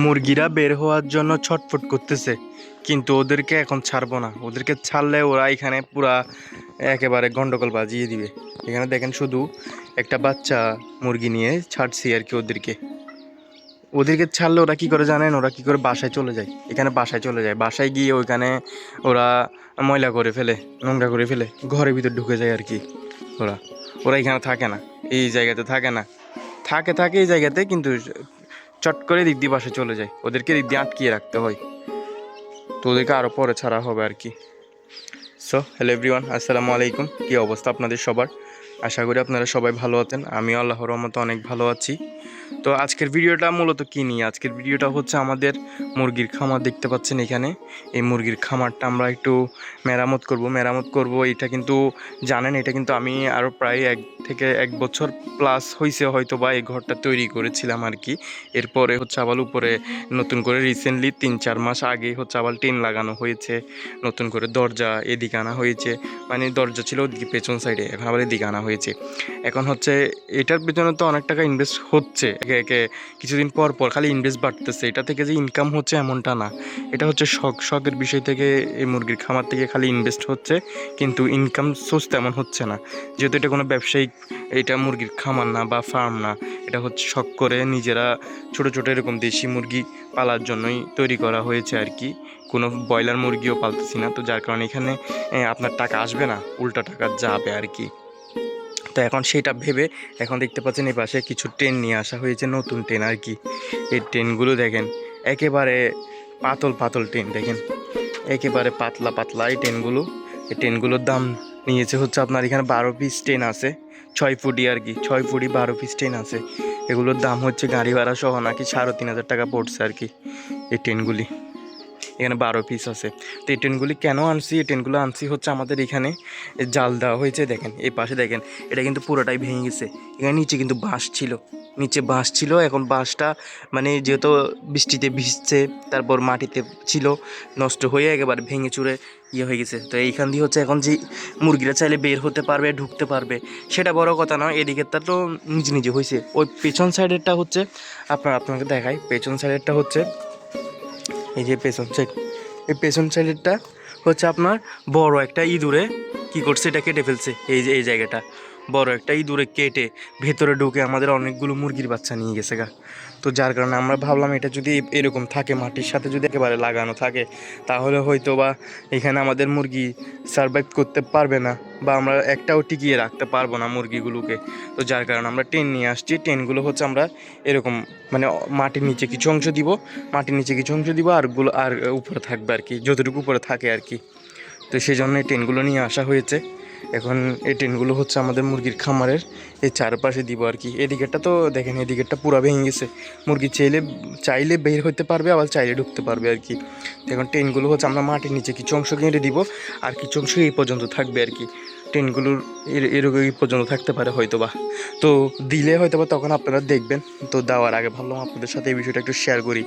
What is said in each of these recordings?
মুরগিরা বের হওয়ার জন্য ছটফট করতেছে, কিন্তু ওদেরকে এখন ছাড়বো না। ওদেরকে ছাড়লে ওরা এখানে পুরা একেবারে গন্ডগোল বাজিয়ে দিবে। এখানে দেখেন শুধু একটা বাচ্চা মুরগি নিয়ে ছাড়ছি আর কি ওদেরকে। ওদেরকে ছাড়লে ওরা কি করে জানেন? ওরা কি করে বাসায় চলে যায়। এখানে বাসায় চলে যায়। বাসায় গিয়ে ওইখানে ওরা ময়লা করে ফেলে, নোংরা করে ফেলে, ঘরের ভিতর ঢুকে যায় আর কি ওরা। ওরা এখানে থাকে না। এই জায়গাতে থাকে না। থাকে থাকে এই জায়গাতে, কিন্তু চট করে দিদি দিয়ে বাসায় চলে যায়। ওদেরকে দিদি আটকিয়ে রাখতে হয়। তো ওদেরকে আরও পরে ছাড়া হবে আর কি। সো হ্যালো এভরিওয়ান আসসালামু আলাইকুম। কী অবস্থা আপনাদের সবার? আশা করি আপনারা সবাই ভালো আছেন। আমি আল্লাহর রহমতে অনেক ভালো আছি। তো আজকের ভিডিওটা মূলত কী নিয়ে? আজকের ভিডিওটা হচ্ছে আমাদের মুরগির খামার দেখতে পাচ্ছেন এখানে। এই মুরগির খামারটা আমরা একটু মেরামত করব। মেরামত করব, এটা কিন্তু জানেন, এটা কিন্তু আমি আরও প্রায় এক থেকে এক বছর প্লাস হয়েছে হয়তো বা এই ঘরটা তৈরি করেছিলাম আর কি। এরপরে হচ্ছে আবার উপরে নতুন করে রিসেন্টলি তিন চার মাস আগে হচ্ছে আবার টিন লাগানো হয়েছে। নতুন করে দরজা এদিকে আনা হয়েছে। মানে দরজা ছিল ওদিকে পেছন সাইডে এখন আবার এদিকে আনা হয়েছে। এখন হচ্ছে এটার পেছনে তো অনেক টাকা ইনভেস্ট হচ্ছে। একে একে কিছুদিন পর পর খালি ইনভেস্ট বাড়তেছে। এটা থেকে যে ইনকাম হচ্ছে এমনটা না। এটা হচ্ছে শখ, শখের বিষয় থেকে এই মুরগির খামার থেকে খালি ইনভেস্ট হচ্ছে, কিন্তু ইনকাম সোর্স তেমন হচ্ছে না। যেহেতু এটা কোনো ব্যবসায়িক, এটা মুরগির খামার না বা ফার্ম না, এটা হচ্ছে শখ করে নিজেরা ছোট ছোট এরকম দেশি মুরগি পালার জন্যই তৈরি করা হয়েছে আর কি। কোনো ব্রয়লার মুরগিও পালতেছি না। তো যার কারণে এখানে আপনার টাকা আসবে না, উল্টা টাকা যাবে আর কি। তো এখন সেটা ভেবে এখন দেখতে পাচ্ছেন এই পাশে কিছু ট্রেন নিয়ে আসা হয়েছে, নতুন ট্রেন আর কি। এই ট্রেনগুলো দেখেন, একেবারে পাতল পাতল ট্রেন দেখেন, একেবারে পাতলা পাতলা এই ট্রেনগুলো। এই ট্রেনগুলোর দাম নিয়েছে হচ্ছে আপনার এখানে বারো পিস ট্রেন আছে, ছয় ফুটি আর কি, ছয় ফুটি বারো পিস ট্রেন আছে। এগুলোর দাম হচ্ছে গাড়ি ভাড়া সহ নাকি সাড়ে তিন হাজার টাকা পড়ছে আর কি, এই ট্রেনগুলি। এখানে বারো পিস আছে। তো এই ট্রেনগুলি কেন আনছি? এই ট্রেনগুলো আনছি হচ্ছে আমাদের এখানে জাল দেওয়া হয়েছে, দেখেন, এই পাশে দেখেন, এটা কিন্তু পুরোটাই ভেঙে গেছে। এখানে নিচে কিন্তু বাঁশ ছিল, নিচে বাঁশ ছিল, এখন বাঁশটা মানে যেহেতু বৃষ্টিতে ভিজছে, তারপর মাটিতে ছিল, নষ্ট হয়ে একেবারে ভেঙে চুরে ইয়ে হয়ে গেছে। তো এইখান দিয়ে হচ্ছে এখন যে মুরগিরা চাইলে বের হতে পারবে, ঢুকতে পারবে, সেটা বড় কথা নয় এদিকেরটা তো নিজে নিজে হয়েছে। ওই পেছন সাইডেরটা হচ্ছে, আপনার, আপনাকে দেখাই, পেছন সাইডেরটা হচ্ছে এই যে পেছন সাইড, এই পেছন সাইডেরটা হচ্ছে আপনার বড় একটা ইঁদুরে কি করছে, এটা কেটে ফেলছে, এই যে, এই জায়গাটা। বড় একটা ইঁদুরে কেটে ভেতরে ঢুকে আমাদের অনেকগুলো মুরগির বাচ্চা নিয়ে গেছে গা। তো যার কারণে আমরা ভাবলাম এটা যদি এরকম থাকে, মাটির সাথে যদি একেবারে লাগানো থাকে, তাহলে হয়তো বা এখানে আমাদের মুরগি সারভাইভ করতে পারবে না বা আমরা একটাও টিকিয়ে রাখতে পারব না মুরগিগুলোকে। তো যার কারণে আমরা টেন নিয়ে আসছি। টেনগুলো হচ্ছে আমরা এরকম মানে মাটির নিচে কিছু অংশ দিব, মাটির নিচে কিছু অংশ দিব, আরগুলো আর উপরে থাকবে আর কি, যতটুকু উপরে থাকে আর কি। তো সেই জন্য টেনগুলো নিয়ে আসা হয়েছে। এখন এই টেনগুলো হচ্ছে আমাদের মুরগির খামারের এই চারপাশে দিব আর কি। এদিকেরটা তো দেখেন এদিকেরটা পুরা ভেঙে গেছে। মুরগি চাইলে চাইলে বের হতে পারবে, আবার চাইলে ঢুকতে পারবে আর কি। এখন টেনগুলো হচ্ছে আমরা মাটির নিচে কিছু অংশ কেটে দিব, আর কিছু অংশ এই পর্যন্ত থাকবে আর কি। ট্রেনগুলোর এর এরকম পর্যন্ত থাকতে পারে হয়তো বা তো দিলে হয়তো বা তখন আপনারা দেখবেন। তো দেওয়ার আগে ভাবলাম আপনাদের সাথে এই বিষয়টা একটু শেয়ার করি।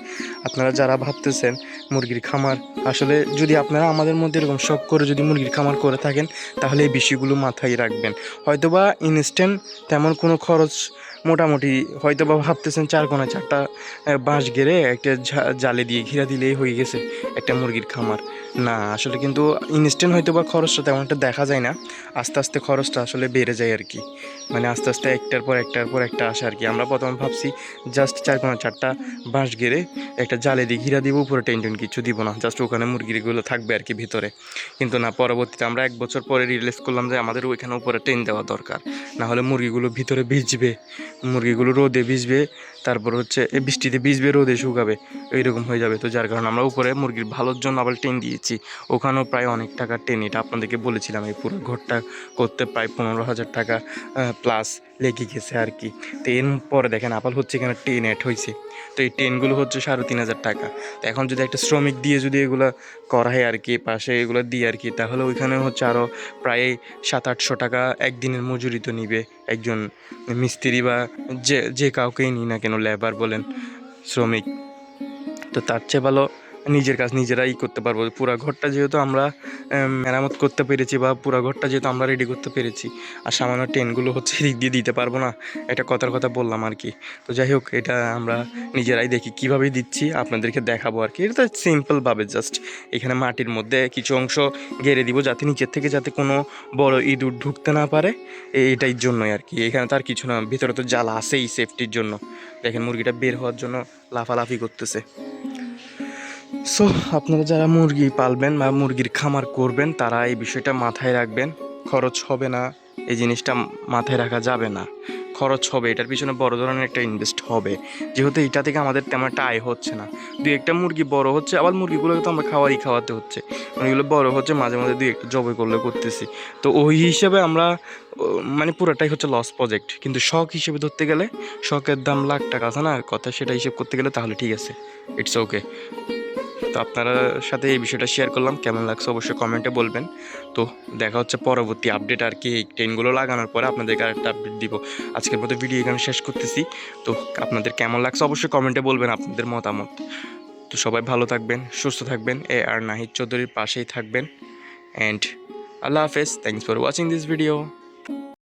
আপনারা যারা ভাবতেছেন মুরগির খামার, আসলে যদি আপনারা আমাদের মধ্যে এরকম শখ করে যদি মুরগির খামার করে থাকেন, তাহলে এই বিষয়গুলো মাথায় রাখবেন। হয়তো বা ইনস্ট্যান্ট তেমন কোনো খরচ মোটামুটি হয়তো বা ভাবতেছেন চার কোনা চারটা বাঁশ গেড়ে একটা জালে দিয়ে ঘিরা দিলেই হয়ে গেছে একটা মুরগির খামার। না, আসলে কিন্তু ইনস্ট্যান্ট হয়তো বা খরচটা তেমন একটা দেখা যায় না। আস্তে আস্তে খরচটা আসলে বেড়ে যায় আর কি মানে আস্তে আস্তে একটার পর একটার পর একটা আসে আর কি আমরা প্রথমে ভাবছি, জাস্ট চার কোনো চারটা বাঁশ গেড়ে একটা জালে দিয়ে ঘিরা দিব, উপরে টেনটেন কিছু দিব না। জাস্ট ওখানে মুরগিগুলো থাকবে আর কি ভিতরে। কিন্তু না, পরবর্তীতে আমরা এক বছর পরে রিয়েলাইজ করলাম যে আমাদের ওইখানে উপরে টেন দেওয়া দরকার। না হলে মুরগিগুলো ভিতরে ভিজবে, মুরগিগুলো রোদে ভিজবে তারপর হচ্ছে বৃষ্টিতে ভিজবে, রোদে শুকাবে, এইরকম হয়ে যাবে। তো যার কারণে আমরা উপরে মুরগির ভালোর জন্য আবার টেন দিয়েছি। ওখানেও প্রায় অনেক টাকা টেন এটা আপনাদেরকে বলেছিলাম, এই পুরো ঘরটা করতে প্রায় পনেরো হাজার টাকা প্লাস লেগে গেছে আর কি। তো পরে দেখেন আপাল হচ্ছে এখানে টেন অ্যাড হয়েছে তো এই টেনগুলো হচ্ছে সাড়ে তিন হাজার টাকা। তো এখন যদি একটা শ্রমিক দিয়ে যদি এগুলো করা হয় আর কি, পাশে এগুলো দিই আর কি, তাহলে ওইখানে হচ্ছে আরও প্রায় সাত, আটশো টাকা একদিনের মজুরি তো নিবে একজন মিস্ত্রি বা যে যে কাউকেই নিই না কেন লেবার বলেন, শ্রমিক। তো তার চেয়ে ভালো নিজের কাজ নিজেরাই করতে পারব। পুরো ঘরটা যেহেতু আমরা মেরামত করতে পেরেছি বা পুরো ঘরটা যেহেতু আমরা রেডি করতে পেরেছি, আর সামান্য টেনগুলো হচ্ছে এদিক দিয়ে দিতে পারব না এটা কথার কথা বললাম আর কি। তো যাই হোক, এটা আমরা নিজেরাই দেখি কীভাবে দিচ্ছি, আপনাদেরকে দেখাবো আর কি। এটা তো সিম্পলভাবে জাস্ট এখানে মাটির মধ্যে কিছু অংশ গেড়ে দিব যাতে নিচের থেকে যাতে কোনো বড় ইঁদুর ঢুকতে না পারে, এ- এটাই জন্যই আর কি। এখানে তার কিছু না, ভিতরে তো জ্বালা আছেই সেফটির জন্য। দেখেন মুরগিটা বের হওয়ার জন্য লাফালাফি করতেছে। সো আপনারা যারা মুরগি পালবেন বা মুরগির খামার করবেন, তারা এই বিষয়টা মাথায় রাখবেন। খরচ হবে না, এই জিনিসটা মাথায় রাখা যাবে না। খরচ হবে, এটার পিছনে বড় ধরনের একটা ইনভেস্ট হবে। যেহেতু এটা থেকে আমাদের তেমন একটা আয় হচ্ছে না। দুই একটা মুরগি বড় হচ্ছে, আবার মুরগিগুলোকে তো আমরা খাওয়ারই খাওয়াতে হচ্ছে। মুরগিগুলো বড় হচ্ছে, মাঝে মাঝে দুই একটা জবে করলে করতেছি। তো ওই হিসেবে আমরা মানে পুরোটাই হচ্ছে লস প্রজেক্ট কিন্তু শখ হিসেবে ধরতে গেলে, শখের দাম লাখ টাকা আছে না? কথা সেটা হিসেব করতে গেলে তাহলে ঠিক আছে। ইটস ওকে তো আপনারা সাথে এই বিষয়টা শেয়ার করলাম। কেমন লাগছে অবশ্যই কমেন্টে বলবেন। তো দেখা হচ্ছে পরবর্তী আপডেট আর কি, এই ট্রেনগুলো লাগানোর পরে আপনাদেরকে আরেকটা আপডেট দিব। আজকের মতো ভিডিও এখানে শেষ করতেছি। তো আপনাদের কেমন লাগছে অবশ্যই কমেন্টে বলবেন আপনাদের মতামত। তো সবাই ভালো থাকবেন, সুস্থ থাকবেন। এ আর নাহিদ চৌধুরীর পাশেই থাকবেন। অ্যান্ড আল্লাহ হাফেজ। Thanks for watching this video